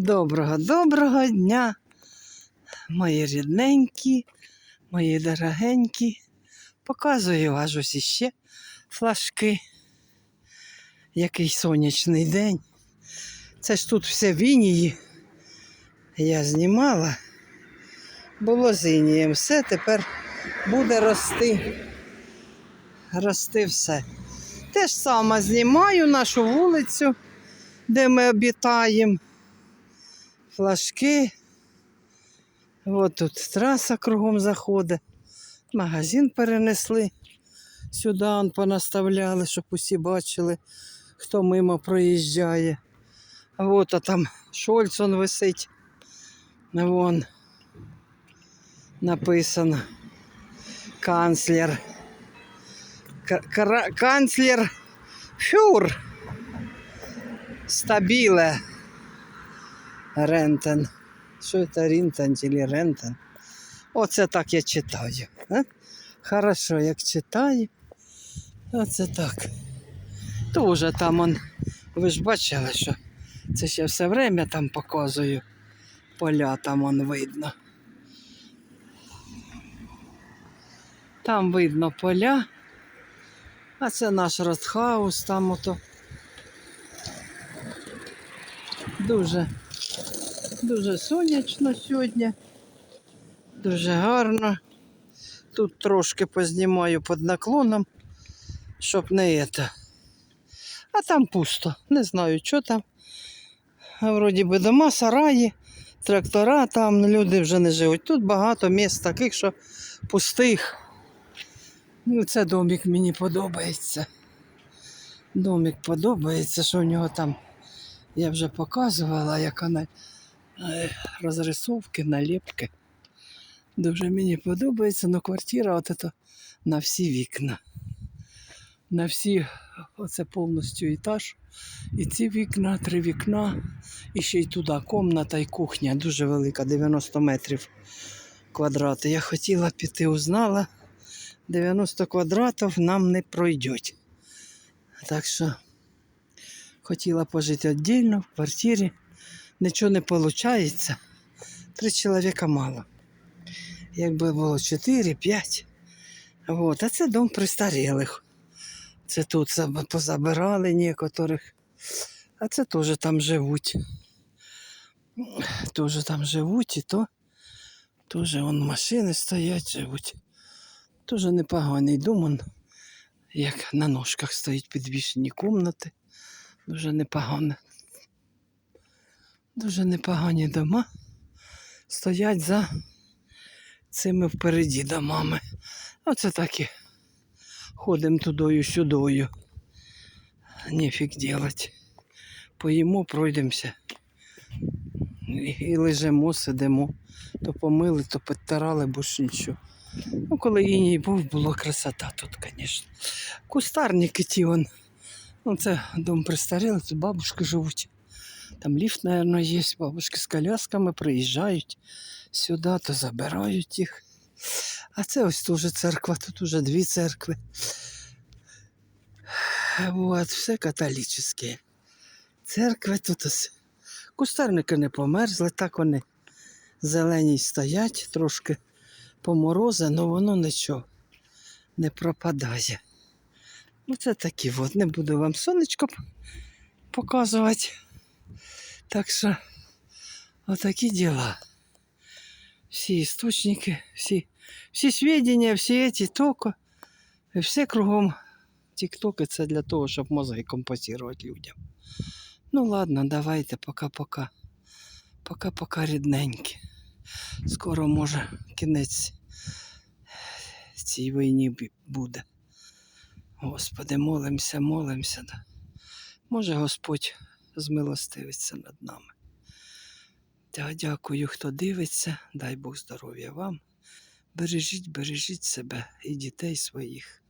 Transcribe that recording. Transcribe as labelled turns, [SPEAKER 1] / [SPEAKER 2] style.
[SPEAKER 1] Доброго, доброго дня, мої рідненькі, мої дорогенькі. Показую аж ось іще флажки. Який сонячний день. Це ж тут все в інії. Я знімала. Було з інієм все, тепер буде рости. Рости все. Те ж саме знімаю нашу вулицю, де ми обітаємо флажки. От тут траса кругом заходить. Магазин перенесли. Сюди он понаставляли, щоб усі бачили, хто мимо проїжджає. От а там Шольц он висить. Вон написано. Канцлер. Канцлер Фюр. Стабіле. Рентен. Що це Рінтен чи Рентен? Оце так я читаю. Хорошо, як читаю. Оце так. Тоже там он, ви ж бачили, що це ще все время там показую. Поля там он видно. Там видно поля. А це наш Ростхаус, там ото. Дуже Дуже сонячно сьогодні. Дуже гарно. Тут трошки познімаю під наклоном, щоб не це. А там пусто. Не знаю, що там. А Вроді би дома, сараї, трактора, там люди вже не живуть. Тут багато місць таких, що пустих. Ну, це домик мені подобається. Домик подобається, що в нього там я вже показувала, як вона розрисовки, наліпки. Дуже мені подобається, але квартира от ето на всі вікна. На всі, оце повністю етаж. І ці вікна, три вікна, і ще й туди комната і кухня дуже велика, 90 метрів квадрати. Я хотіла піти, узнала, 90 квадратів нам не пройдуть. Так що хотіла пожити віддільно в квартирі нічого не виходить. Три чоловіка мало. Якби було чотири, п'ять. Вот. А це дом престарілих. Це тут заб- позабирали некоторих. А це теж там живуть. Теж там живуть і то. Теж машини стоять, живуть. Теж непоганий дом. Он, як на ножках стоїть підвішені кімнати. Дуже непогано. Дуже непогані дома стоять за цими впереді домами. Оце так і ходимо тудою сюдою. Нефіг делать. Поїмо, пройдемося. І, лежимо, сидимо. То помили, то підтирали, бо ж нічого. Ну, коли іній був, було красота тут, звісно. Кустарники ті вон. Ну, це дом престарілий, тут бабушки живуть. Там ліфт, мабуть, є. Бабушки з колясками приїжджають сюди, то забирають їх. А це ось теж церква, тут уже дві церкви. Вот, все католическі. Церкви тут ось. Кустарники не померзли, так вони зелені стоять, трошки поморози, але воно нічого не пропадає. Оце такі от. Не буду вам сонечко показувати. Так що, отакі діла. Всі істочники, всі, всі свідчення, всі ці токи, все кругом. Тіктоки це для того, щоб мозги компостувати людям. Ну ладно, давайте, пока-пока. Пока-пока, рідненькі. Скоро може кінець цій війні буде. Господи, молимося, молимося. Може Господь змилостивиться над нами. Та дякую, хто дивиться. Дай Бог здоров'я вам. Бережіть, бережіть себе і дітей своїх.